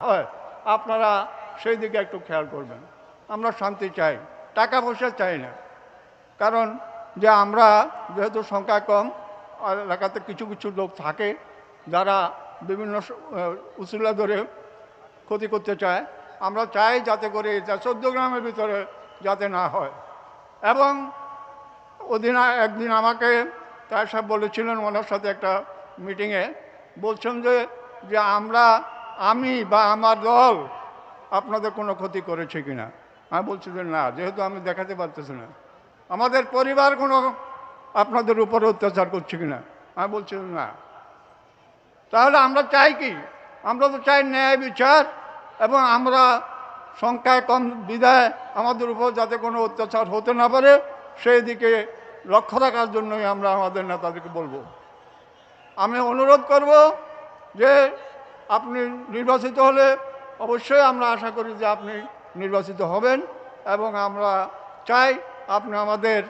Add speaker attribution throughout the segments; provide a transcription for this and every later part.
Speaker 1: হয়, আপনারা সেই দিকে একটু খেয়াল করবেন। আমরা শান্তি চাই, টাকা পয়সা চাই না। কারণ যে আমরা যেহেতু সংখ্যা কম এলাকাতে কিছু কিছু লোক থাকে যারা বিভিন্ন উসুলা ধরে ক্ষতি করতে চায়, আমরা চাই যাতে করে এটা চোদ্দ গ্রামের ভিতরে যাতে না হয়। এবং ওদিন একদিন আমাকে তার সাহেব বলেছিলেন, ওনার সাথে একটা মিটিংয়ে বলছেন যে যে আমরা আমি বা আমার দল আপনাদের কোনো ক্ষতি করেছে কিনা? আমি বলছি যে না, যেহেতু আমি দেখাতে পারতেছি না। আমাদের পরিবার কোনো আপনাদের উপর অত্যাচার করছে কিনা? আমি বলছি না। তাহলে আমরা চাই কি? আমরা তো চাই ন্যায় বিচার এবং আমরা সংখ্যায় কম বিদায় আমাদের উপর যাতে কোনো অত্যাচার হতে না পারে, সেই দিকে লক্ষ্য রাখার জন্যই আমরা আমাদের নেতাদেরকে বলব। আমি অনুরোধ করব যে আপনি নির্বাচিত হলে অবশ্যই আমরা আশা করি যে আপনি নির্বাচিত হবেন এবং আমরা চাই আপনি আমাদের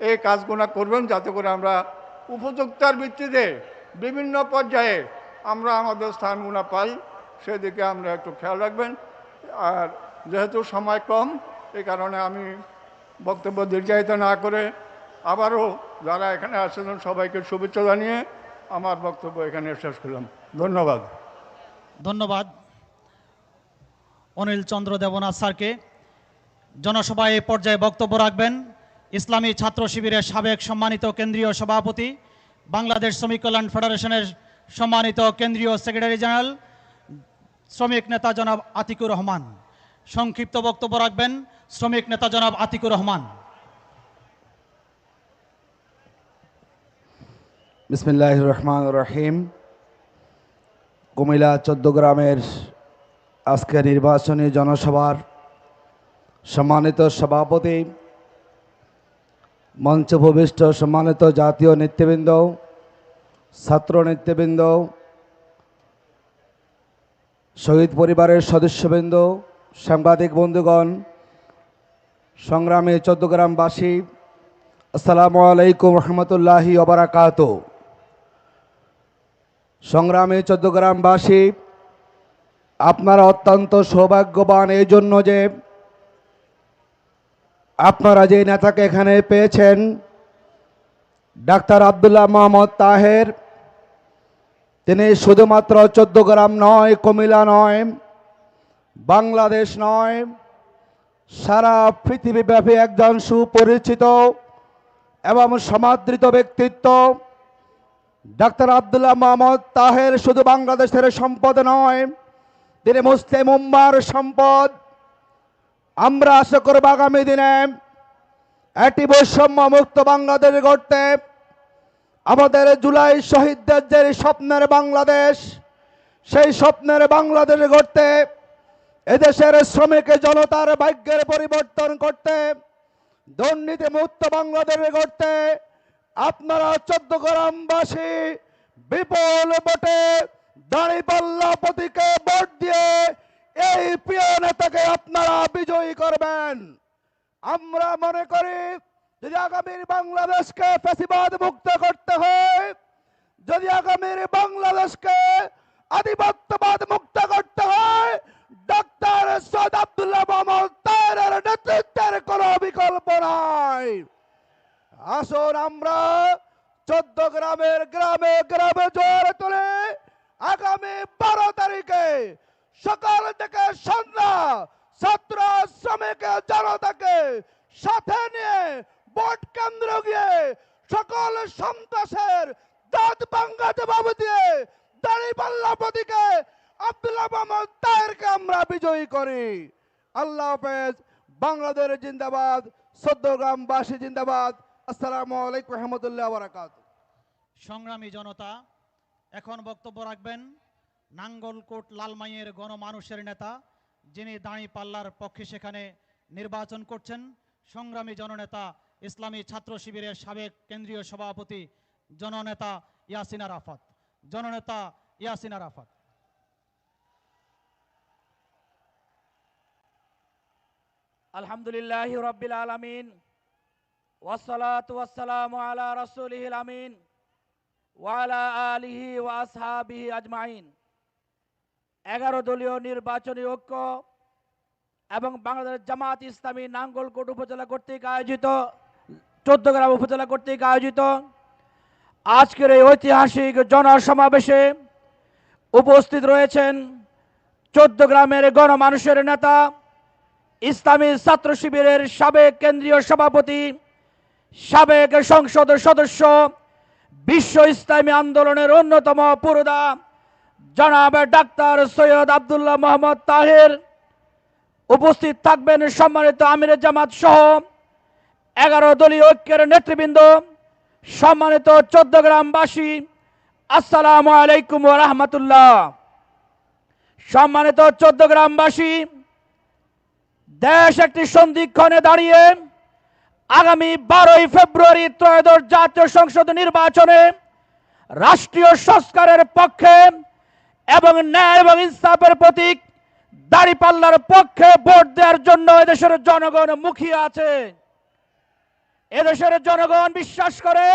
Speaker 1: এই কাজগুলো করবেন যাতে করে আমরা উপযুক্তার ভিত্তিতে বিভিন্ন পর্যায়ে আমরা আমাদের স্থানগুলো পাই। সেদিকে আমরা একটু খেয়াল রাখবেন। আর যেহেতু সময় কম এই কারণে আমি বক্তব্য দীর্ঘায়িত না করে আবারও যারা এখানে আসছেন সবাইকে শুভেচ্ছা জানিয়ে আমার বক্তব্য এখানে শেষ করলাম। ধন্যবাদ।
Speaker 2: ধন্যবাদ। অনিল চন্দ্র দেবনাথ স্যারকে। জনসভায় এ পর্যায়ে বক্তব্য রাখবেন ইসলামী ছাত্র শিবিরের সাবেক সম্মানিত কেন্দ্রীয় সভাপতি, বাংলাদেশ শ্রমিক কল্যাণ ফেডারেশনের সম্মানিত কেন্দ্রীয় সেক্রেটারি জেনারেল, শ্রমিক নেতা জনাব আতিকুর রহমান। সংক্ষিপ্ত বক্তব্য রাখবেন শ্রমিক নেতা জনাব আতিকুর রহমান।
Speaker 3: বিসমিল্লাহ রহমান রহিম। কুমিল্লা চোদ্দ গ্রামের আজকে নির্বাচনী জনসভার সম্মানিত সভাপতি মঞ্চ ভূমিষ্ঠ সম্মানিত জাতীয় নেতৃবৃন্দ, ছাত্র নেতৃবৃন্দ, শহীদ পরিবারের সদস্যবৃন্দ, সাংবাদিক বন্ধুগণ, সংগ্রামী চোদ্দগ্রামবাসী আসসালামু আলাইকুম রহমতুল্লাহি অবরাকাত সংগ্রামী চোদ্দগ্রামবাসী, আপনারা অত্যন্ত সৌভাগ্যবান এই জন্য যে আপনারা যে নেতাকে এখানে পেয়েছেন, ডাক্তার আবদুল্লাহ মোহাম্মদ তাহের, তিনি শুধুমাত্র চোদ্দগ্রাম নয়, কুমিল্লা নয়, বাংলাদেশ নয়, সারা পৃথিবীব্যাপী একজন সুপরিচিত এবং সমাদৃত ব্যক্তিত্ব। ডাক্তার আবদুল্লাহ মোহাম্মদ তাহের শুধু বাংলাদেশের সম্পদ নয়, তিনি মুসলিম উম্মার সম্পদ। আমরা আশা করব আগামী দিনে একটি বৈষম্য মুক্ত বাংলাদেশ গড়তে। আমাদের জুলাই শহীদদের যে স্বপ্নের বাংলাদেশ, সেই স্বপ্নের বাংলাদেশ গড়তে, এদেশের শ্রমিক জনতার ভাগ্যের পরিবর্তন করতে দুর্নীতি মুক্ত বাংলাদেশ গড়তে আপনারা চোদ্দ গ্রামবাসী বিপুল ভোটে দাঁড়িপাল্লা প্রতীকে ভোট দিয়ে এই প্রিয় নেতাকে আপনারা বিজয়ী করবেন। আমরা মনে করি, যদি আগামীর বাংলাদেশকে ফেসিবাদ মুক্ত করতে হয়, যদি আগামীর বাংলাদেশকে আধিপত্যবাদ মুক্ত করতে হয় ডক্টর সৈয়দ আব্দুল্লাহ মোহাম্মদ তাহেরের নেতৃত্বের কোনো বিকল্প নাই। আসুন আমরা চোদ্দ গ্রামের গ্রামে গ্রামে জোর তুলে আগামী বারো তারিখে সকাল থেকে সন্ধ্যা ছাত্র শ্রমিক জনতাকে সাথে নিয়ে ভোট কেন্দ্র গিয়ে সকল সন্ত্রাসের দাঁত ভাঙ্গা জবাব দিয়ে দাঁড়িপাল্লা প্রতীকে আব্দুল্লাহ মোহাম্মদ তাহেরকে আমরা বিজয়ী করি। আল্লাহ হাফেজ, বাংলাদেশ জিন্দাবাদ সদ্যগ্রামবাসী জিন্দাবাদ। আসসালামু আলাইকুম রহমতুল্লাহ বারাকাত।
Speaker 2: সংগ্রামী জনতা এখন বক্তব্য রাখবেন নাঙ্গলকোট লালমাইয়ের গণমানুষের নেতা যিনি দাঁড়ি পাল্লার পক্ষে সেখানে নির্বাচন করছেন। সংগ্রামী জননেতা ইসলামী ছাত্র শিবিরের সাবেক কেন্দ্রীয় সভাপতি জননেতা ইয়াসিনা রাফাত জননেতা ইয়াসিনা রাফাত
Speaker 4: আলহামদুলিল্লাহ রব্বিল আলমিন। এগারো দলীয় নির্বাচনী ঐক্য এবং বাংলাদেশ জামাত ইসলামী নাঙ্গলকোট উপজেলা কর্তৃক আয়োজিত চোদ্দগ্রাম উপজেলা কর্তৃক আয়োজিত। আজকের এই ঐতিহাসিক জনসমাবেশে উপস্থিত রয়েছেন চোদ্দ গ্রামের গণমানুষের নেতা, ইসলামী ছাত্র শিবিরের সাবেক কেন্দ্রীয় সভাপতি সাবেক সংসদ সদস্য, বিশ্ব ইসলামী আন্দোলনের অন্যতম পুরোদা, জনাব ডাক্তার সৈয়দ আব্দুল্লাহ মোহাম্মদ তাহের। উপস্থিত থাকবেন সম্মানিত আমির জামাত সহ এগারো দলীয় ঐক্যের নেতৃবৃন্দ, সম্মানিত চোদ্দ গ্রামবাসী, আসসালামু আলাইকুম রহমতুল্লাহ। সম্মানিত চোদ্দ গ্রামবাসী, দেশ একটি সন্ধিক্ষণে দাঁড়িয়ে আগামী বারোই ফেব্রুয়ারি ত্রয়োদশ জাতীয় সংসদ নির্বাচনে রাষ্ট্রীয় সংস্কারের পক্ষে এবং ন্যায় এবং ইনসাফের প্রতীক দাড়িপাল্লার পক্ষে ভোট দেওয়ার জন্য এদেশের জনগণ মুখিয়ে আছে। এদেশের জনগণ বিশ্বাস করে,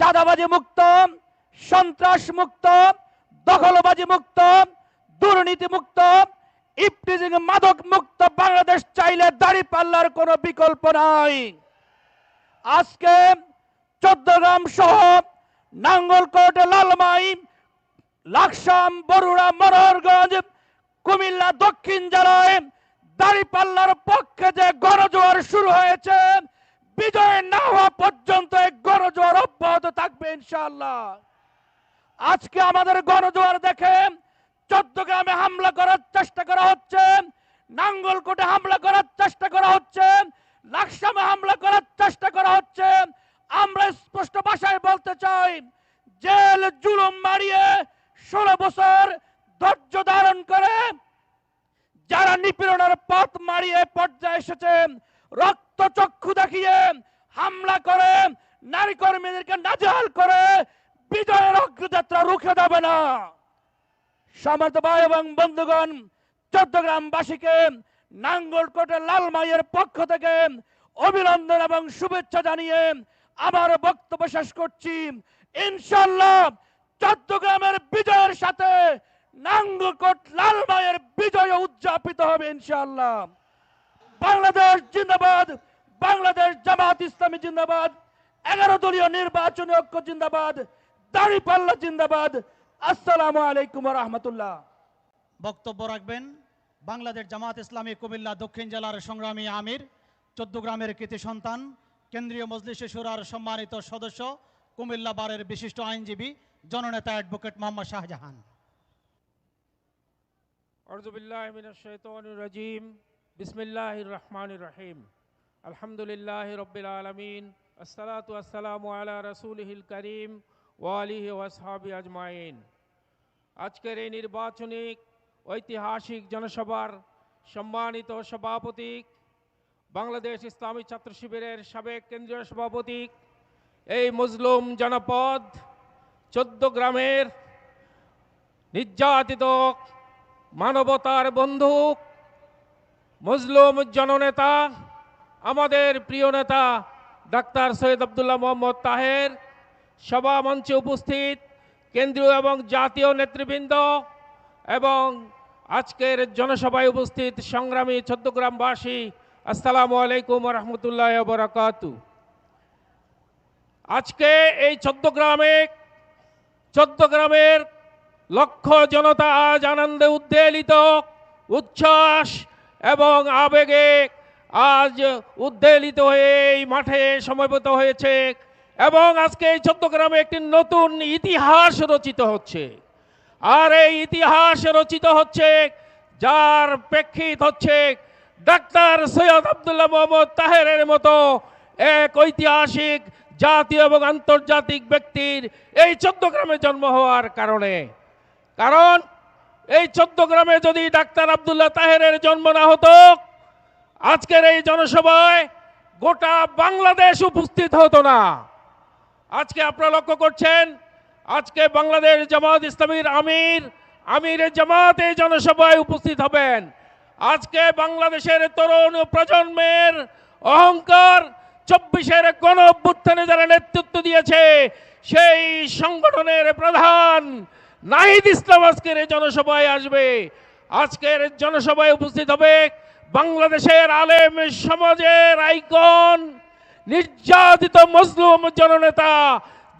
Speaker 4: চাঁদাবাজি মুক্ত, সন্ত্রাস মুক্ত, দখলবাজি মুক্ত, দুর্নীতি মুক্ত ইফটিজিং মাদক মুক্ত বাংলাদেশ চাইলে দাড়ি পাল্লার কোনো বিকল্প নাই। আজকে চোদ্দগ্রাম সহ নাঙ্গলকোট, লালমাই, লাকসাম, বরুড়া, মনোহরগঞ্জ, কুমিল্লা দক্ষিণ জেলায় দাড়িপাল্লার পক্ষে যে গণজোয়ার শুরু হয়েছে, বিজয় না হওয়া পর্যন্ত গণজোয়ার অব্যাহত থাকবে ইনশাআল্লাহ। আজকে আমাদের গণজোয়ার দেখে চট্টগ্রামে হামলা করার চেষ্টা করা হচ্ছে। নাঙ্গলকোটে হামলা করার চেষ্টা করা হচ্ছে। লাকসামে হামলা করার চেষ্টা করা হচ্ছে। আমরা স্পষ্ট ভাষায় বলতে চাই, জেল জুলুম মারিয়ে ষোলো বছর ধৈর্য ধারণ করে যারা নিপীড়নের পথ মারিয়ে পর্যায়ে এসেছে, রক্ত চক্ষু দেখিয়ে হামলা করে, নারী কর্মীদেরকে নাজেহাল করে, বিজয়ের অগ্রযাত্রা রুখে দেবে না। সমর্থ ভাই এবং বন্ধুগণ, চট্টগ্রামবাসীকে নাঙ্গলকোটের লালমাইয়ের পক্ষ থেকে অভিনন্দন এবং শুভেচ্ছা জানিয়ে আমার বক্তব্য শেষ করছি। ইনশাল্লাহ চট্টগ্রামের বিজয়ের সাথে নাঙ্গলকোট লালমাইয়ের বিজয় উদযাপিত হবে ইনশাল্লাহ বাংলাদেশ জিন্দাবাদ, বাংলাদেশ জামাত ইসলামী জিন্দাবাদ, এগারো দলীয় নির্বাচনী ঐক্য জিন্দাবাদ, দাড়িপাল্লা জিন্দাবাদ আসসালামু আলাইকুম রহমতুল্লাহ।
Speaker 2: বক্তব্য রাখবেন বাংলাদেশ জামাত ইসলামী কুমিল্লা দক্ষিণ জেলার সংগ্রামী আমির চোদ্দগ্রামের কৃতি সন্তান কেন্দ্রীয় মজলিসে সুরার সম্মানিত সদস্য কুমিল্লা বারের বিশিষ্ট আইনজীবী জননেতা অ্যাডভোকেট মোহাম্মদ শাহজাহান।
Speaker 5: রহমান রহিম। আলহামদুলিল্লাহ রবিল আলমিন আসসালাতু আসসালামু আলা রসুল করিম ওয়ালিহি ওয়াসহাবি আজমাইন। আজকের এই নির্বাচনিক ঐতিহাসিক জনসভার সম্মানিত সভাপতি বাংলাদেশ ইসলামী ছাত্র শিবিরের সাবেক কেন্দ্রীয় সভাপতি এই মজলুম জনপদ চোদ্দ গ্রামের নির্যাতিত মানবতার বন্ধু মুসলুম জননেতা, আমাদের প্রিয় নেতা ডাক্তার সৈয়দ আবদুল্লাহ মোহাম্মদ তাহের সভা মঞ্চে উপস্থিত কেন্দ্রীয় এবং জাতীয় নেতৃবৃন্দ এবং আজকের জনসভায় উপস্থিত সংগ্রামী চোদ্দগ্রামবাসী, আসসালামু আলাইকুম রহমতুল্লাহ বরাকাতু। আজকে এই চোদ্দগ্রামে, চোদ্দগ্রামের লক্ষ জনতা আজ আনন্দে উদ্বেলিত, উচ্ছ্বাস এবং আবেগে আজ উদ্বেলিত হয়ে এই মাঠে সমবেত হয়েছে। এবং আজকে এই চট্টগ্রামে একটি নতুন ইতিহাস রচিত হচ্ছে। আর এই ইতিহাস রচিত হচ্ছে, যার প্রেক্ষিত হচ্ছে ডাক্তার সৈয়দ আবদুল্লাহ মোহাম্মদ তাহেরের মতো এক ঐতিহাসিক, জাতীয় এবং আন্তর্জাতিক ব্যক্তির এই চট্টগ্রামে জন্ম হওয়ার কারণে। কারণ এই চোদ্দ গ্রামে যদি ডাক্তার আবদুল্লাহ তাহেরের জন্ম না হতো, আজকের এই জনসভায় গোটা বাংলাদেশ উপস্থিত হতো না। আজকে আপনারা লক্ষ্য করছেন, আজকে বাংলাদেশ জামাত ইসলামীর আমির আমির জামাত জনসভায় উপস্থিত হবেন। আজকে বাংলাদেশের তরুণ প্রজন্মের অহংকার চব্বিশের গণ অভ্যুত্থানে যারা নেতৃত্ব দিয়েছে, সেই সংগঠনের প্রধান নাহিদ ইসলাম আজকের এই জনসভায় আসবে। আজকের জনসভায় উপস্থিত হবে বাংলাদেশের আলেম সমাজের আইকন নির্যাতিত মজলুম জননেতা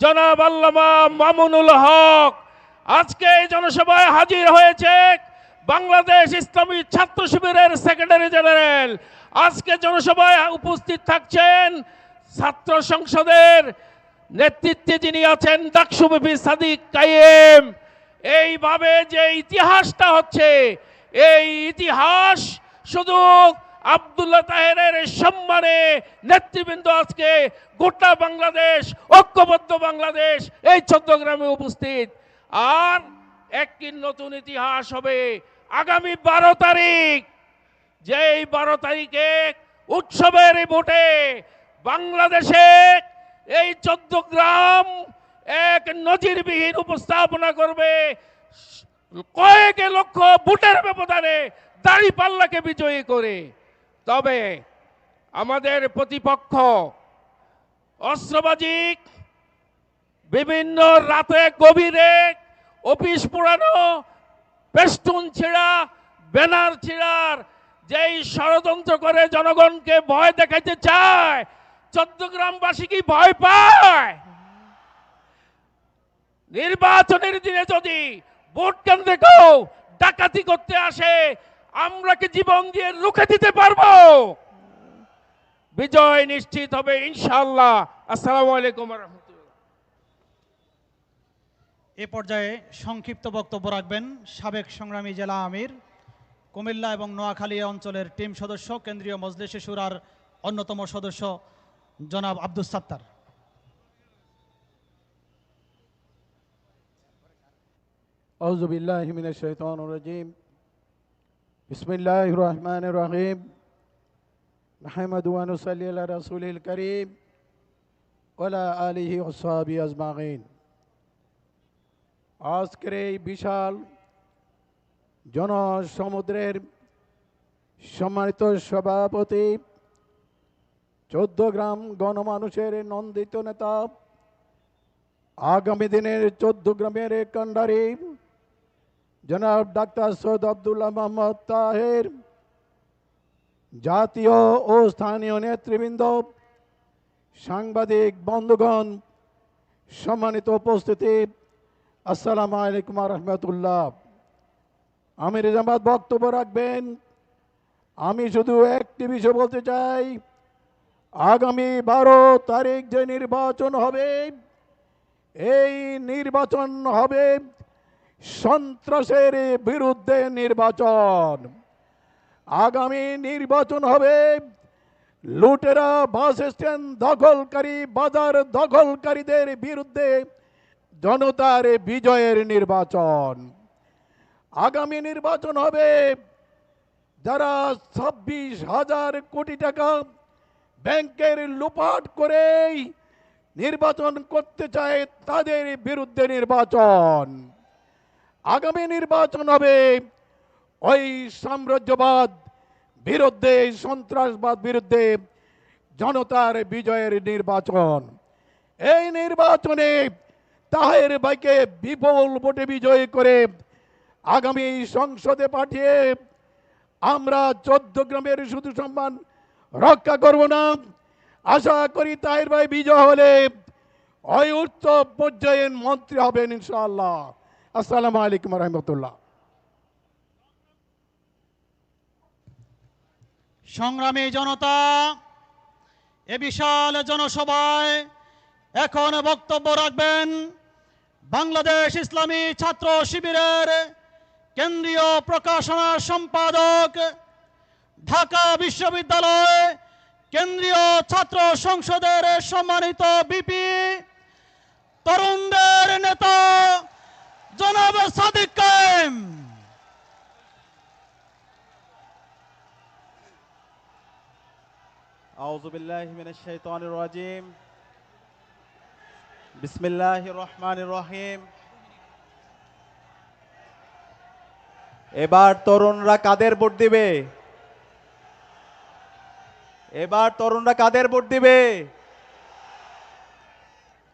Speaker 5: জনাব আল্লামা মামুনুল হক। আজকে এই জনসভায় হাজির হয়েছে বাংলাদেশ ইসলামী ছাত্র শিবিরের সেক্রেটারি জেনারেল। আজকে জনসভায় উপস্থিত থাকছেন ছাত্র সংসদের নেতৃত্বে যিনি আছেন ডাকসুবিপি সাদিক কায়েম। এইভাবে যে ইতিহাসটা হচ্ছে, এই ইতিহাস শুধু আব্দুল্লাহ তাহেরের সম্মানে নেতৃবৃন্দ আজকে গোটা বাংলাদেশ, ঐক্যবদ্ধ বাংলাদেশ এই চট্টগ্রামে উপস্থিত। আর একটি নতুন ইতিহাস হবে। আগামী বারো তারিখ যে এই বারো তারিখে উৎসবের ভোটে বাংলাদেশে এই চট্টগ্রাম এক নজিরবিহীন উপস্থাপনা করবে। কয়েক লক্ষ ভোটের ব্যবধানে দাড়ি পাল্লাকে বিজয়ী করে। তবে আমাদের প্রতিপক্ষ অস্ত্রবাজিক বিভিন্ন রাতে গভীরে অফিস পোড়ানো পেস্টুন ছিঁড়া, ব্যানার ছিঁড়ার, যেই ষড়যন্ত্র করে জনগণকে ভয় দেখাইতে চায় চট্টগ্রামবাসী কি ভয় পায়? নির্বাচনের দিনে যদি ভোট কেন্দ্রে কেউ ডাকাতি করতে আসে আমরা কি জীবন দিয়ে লুকে দিতে পারব? বিজয় নিশ্চিত হবে ইনশাল্লাহ আসসালাম আলাইকুম
Speaker 2: এ পর্যায়ে সংক্ষিপ্ত বক্তব্য রাখবেন সাবেক সংগ্রামী জেলা আমির কুমিল্লা এবং নোয়াখালী অঞ্চলের টিম সদস্য কেন্দ্রীয় মজলিসে সুরার অন্যতম সদস্য জনাব আব্দুল সাত্তার।
Speaker 6: আউজুবিল্লাহ হিমিনের শহীদ রাজিম। بسم الله الرحمن الرحيم نحمد ونصلي على رسول الكريم وعلى آله وصحبه أجمعين আজকের এই বিশাল জনসমুদ্রের সম্মানিত সভাপতি চোদ্দ গ্রাম গণমানুষের নন্দিত নেতা আগামী দিনের চোদ্দ গ্রামের কান্ডারি জনাব ডাক্তার সৈয়দ আবদুল্লাহ মোহাম্মদ তাহের, জাতীয় ও স্থানীয় নেতৃবৃন্দ, সাংবাদিক, বন্ধুগণ, সম্মানিত উপস্থিতি। আসসালামু আলাইকুম রহমতুল্লাহ। আমির জামাত বক্তব্য রাখবেন। আমি শুধু একটি বিষয় বলতে চাই। আগামী বারো তারিখ যে নির্বাচন হবে, এই নির্বাচন হবে সন্ত্রাসের বিরুদ্ধে নির্বাচন। আগামী নির্বাচন হবে লুটেরা বাস স্ট্যান্ড দখলকারী, বাজার দখলকারীদের বিরুদ্ধে জনতার বিজয়ের নির্বাচন। আগামী নির্বাচন হবে যারা ছাব্বিশ হাজার কোটি টাকা ব্যাংকের লুপাট করেই নির্বাচন করতে চায় তাদের বিরুদ্ধে নির্বাচন। আগামী নির্বাচন হবে। ওই সাম্রাজ্যবাদ বিরুদ্ধে, সন্ত্রাসবাদ বিরুদ্ধে জনতার বিজয়ের নির্বাচন। এই নির্বাচনে তাহের ভাইকে বিপুল ভোটে বিজয়ী করে আগামী সংসদে পাঠিয়ে আমরা চোদ্দ গ্রামের শুধু সম্মান রক্ষা করব না। আশা করি তাহের ভাই বিজয় হলে ওই উচ্চ পর্যায়ের মন্ত্রী হবেন ইনশাআল্লাহ। আসসালামু আলাইকুম রহমতুল্লাহ।
Speaker 2: সংগ্রামী জনতা, এ বিশাল জনসভায় এখন বক্তব্য রাখবেন বাংলাদেশ ইসলামী ছাত্র শিবিরের কেন্দ্রীয় প্রকাশনা সম্পাদক, ঢাকা বিশ্ববিদ্যালয় কেন্দ্রীয় ছাত্র সংসদের সম্মানিত বিপি তরুণদের নেতা জনাব সাদিক কায়েম
Speaker 7: রাজিম। বিসমিল্লাহ রহমান রহিম। এবার তরুণরা কাদের ভোট দিবে? এবার তরুণরা কাদের ভোট দিবে?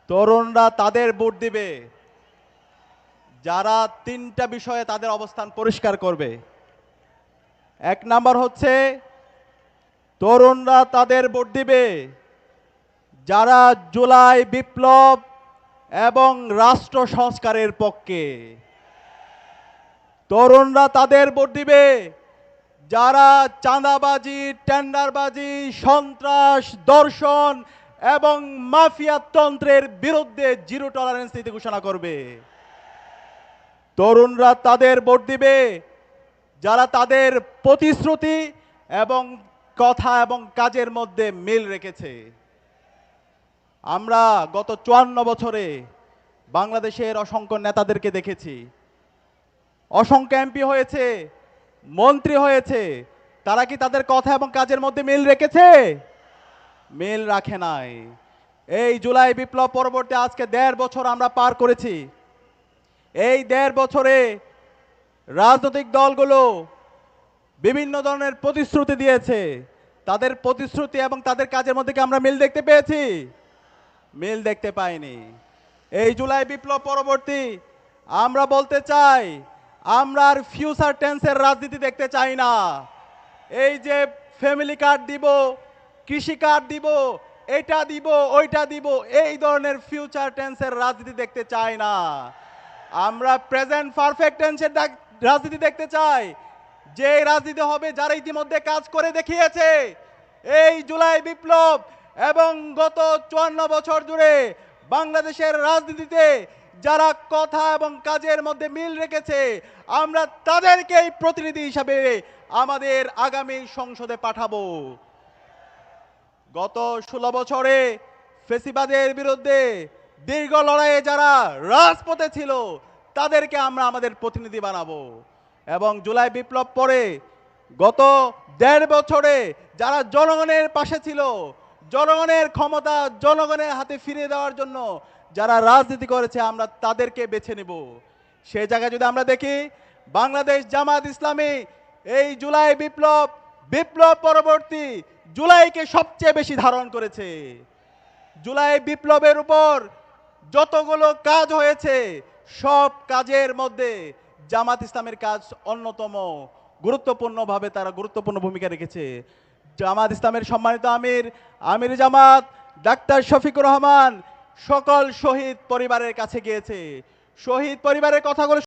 Speaker 7: তরুণরা তাদের ভোট দিবে। যারা তিনটা বিষয়ে তাদের অবস্থান পরিষ্কার করবে। এক নাম্বার হচ্ছে তরুণরা তাদের ভোট দিবে। যারা জুলাই বিপ্লব এবং রাষ্ট্র সংস্কারের পক্ষে। তরুণরা তাদের ভোট দিবে। যারা চাঁদাবাজি, টেন্ডারবাজি, সন্ত্রাস, দর্শন এবং মাফিয়া তন্ত্রের বিরুদ্ধে জিরো টলারেন্স নীতি ঘোষণা করবে। তরুণরা তাদের ভোট দিবে। যারা তাদের প্রতিশ্রুতি এবং কথা এবং কাজের মধ্যে মিল রেখেছে। আমরা গত চুয়ান্ন বছরে বাংলাদেশের অসংখ্য নেতাদেরকে দেখেছি। অসংখ্য এমপি হয়েছে, মন্ত্রী হয়েছে, তারা কি তাদের কথা এবং কাজের মধ্যে মিল রেখেছে? মিল রাখে নাই। এই জুলাই বিপ্লব পরবর্তী আজকে দেড় বছর আমরা পার করেছি। এই দেড় বছরে রাজনৈতিক দলগুলো বিভিন্ন ধরনের প্রতিশ্রুতি দিয়েছে। তাদের প্রতিশ্রুতি এবং তাদের কাজের মধ্যে কি আমরা মিল দেখতে পেয়েছি? মিল দেখতে পাইনি। এই জুলাই বিপ্লব পরবর্তী আমরা বলতে চাই, আমরা আর ফিউচার টেন্সের রাজনীতি দেখতে চাই না। এই যে ফ্যামিলি কার্ড দিব, কৃষি কার্ড দিব, এটা দিব, ওইটা দিব, এই ধরনের ফিউচার টেন্সের রাজনীতি দেখতে চাই না। আমরা প্রেজেন্ট পারফেক্ট টেন্সের রাজনীতি দেখতে চাই। যে রাজনীতি হবে যারা ইতিমধ্যে কাজ করে দেখিয়েছে, এই জুলাই বিপ্লব এবং গত চুয়ান্ন বছর জুড়ে বাংলাদেশের রাজনীতিতে যারা কথা এবং কাজের মধ্যে মিল রেখেছে, আমরা তাদেরকেই প্রতিনিধি হিসাবে আমাদের আগামী সংসদে পাঠাবো। গত ষোলো বছরে ফেসিবাদের বিরুদ্ধে দীর্ঘ লড়াইয়ে যারা রাজপথে ছিল, তাদেরকে আমরা আমাদের প্রতিনিধি বানাবো। এবং জুলাই বিপ্লব পরে গত দেড় বছরে যারা জনগণের পাশে ছিল, জনগণের ক্ষমতা জনগণের হাতে ফিরিয়ে দেওয়ার জন্য যারা রাজনীতি করেছে, আমরা তাদেরকে বেছে নেব। সে জায়গায় যদি আমরা দেখি, বাংলাদেশ জামাত ইসলামী এই জুলাই বিপ্লব বিপ্লব পরবর্তী জুলাইকে সবচেয়ে বেশি ধারণ করেছে। জুলাই বিপ্লবের উপর যতগুলো কাজ হয়েছে, সব কাজের মধ্যে জামাত ইসলামের কাজ অন্যতম। গুরুত্বপূর্ণভাবে তারা গুরুত্বপূর্ণ ভূমিকা রেখেছে। জামাত ইসলামের সম্মানিত আমির আমির জামাত, ডাক্তার শফিকুর রহমান সকল শহীদ পরিবারের কাছে গিয়েছে। শহীদ পরিবারের কথাগুলো